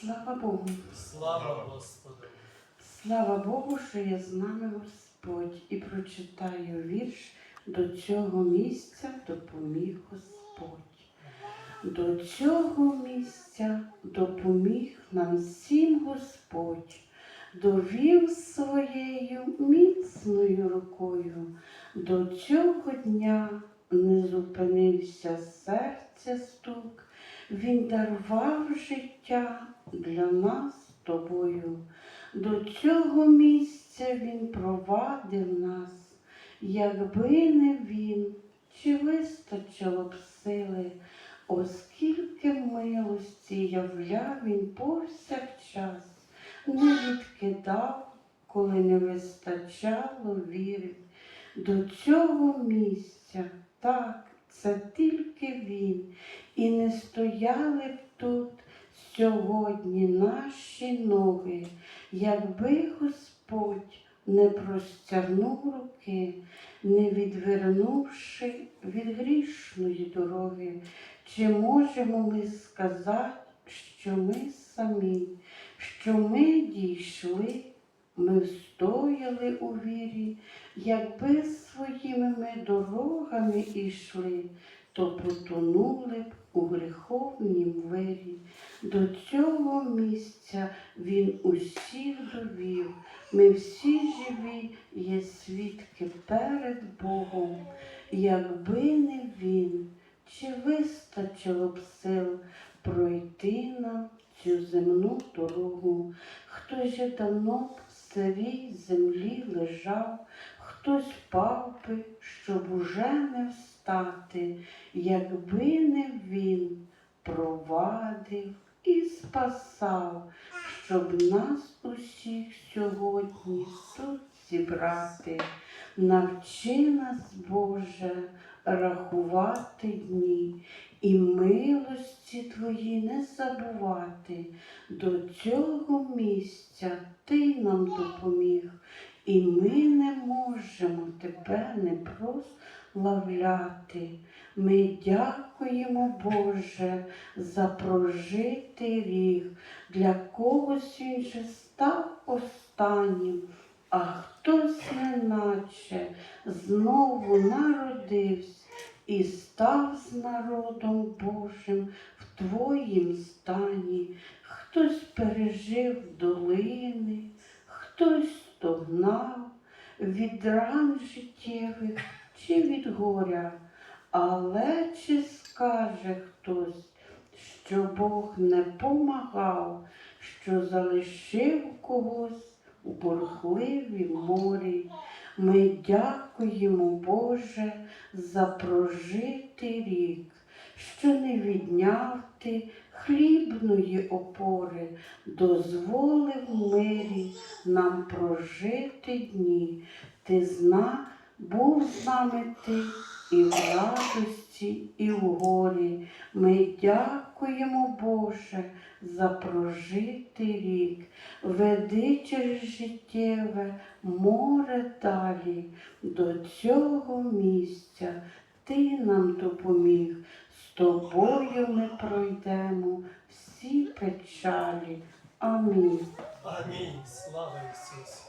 Слава Богу, Слава Господу! слава Богу, що є з нами Господь і прочитаю вірш до цього місця допоміг Господь. До цього місця допоміг нам всім Господь, довів своєю міцною рукою. До цього дня не зупинився серця стук, Він дарував життя для нас з тобою. До цього місця Він провадив нас, якби не він, чи вистачило б сили, оскільки милості являв він повсякчас, не відкидав, коли не вистачало віри. До цього місця, так, це тільки він, і не стояли б тут сьогодні наші ноги, якби Господь не простягнув руки, не відвернувши від грішної дороги, чи можемо ми сказати, що ми самі, що ми дійшли, ми встояли у вірі, якби своїми ми дорогами ішли, то потонули б у гріховнім вирі. До цього місця він усіх довів. Ми всі живі, є свідки перед Богом. Якби не він, чи вистачило б сил пройти нам цю земну дорогу? Хтось же давно в сирій землі лежав, хтось впав би, щоб уже не встати, якби не він провадив і спасав, щоб нас усіх сьогодні тут зібрати. Навчи нас, Боже, рахувати дні і милості Твої не забувати. До цього місця Ти нам допоміг, і ми не можемо тебе не прославляти. Ми дякуємо, Боже, за прожитий рік. Для когось він же став останнім, а хтось неначе знову народився і став з народом Божим в Твоїм стані. Хтось пережив долини, хтось стогнав від ран життєвих чи від горя. Але чи скаже хтось, що Бог не помагав, що залишив когось у бурхливім морі? Ми дякуємо, Боже, за прожитий рік, що не відняв ти хлібної опори, дозволив мирі нам прожити дні. Ти зна, був з нами ти і в радості, і в горі. Ми дякуємо, Боже, за прожитий рік. Веди через життєве море далі. До цього місця ти нам допоміг. Тобою ми пройдемо всі печалі. Амінь. Амінь. Слава Ісусу!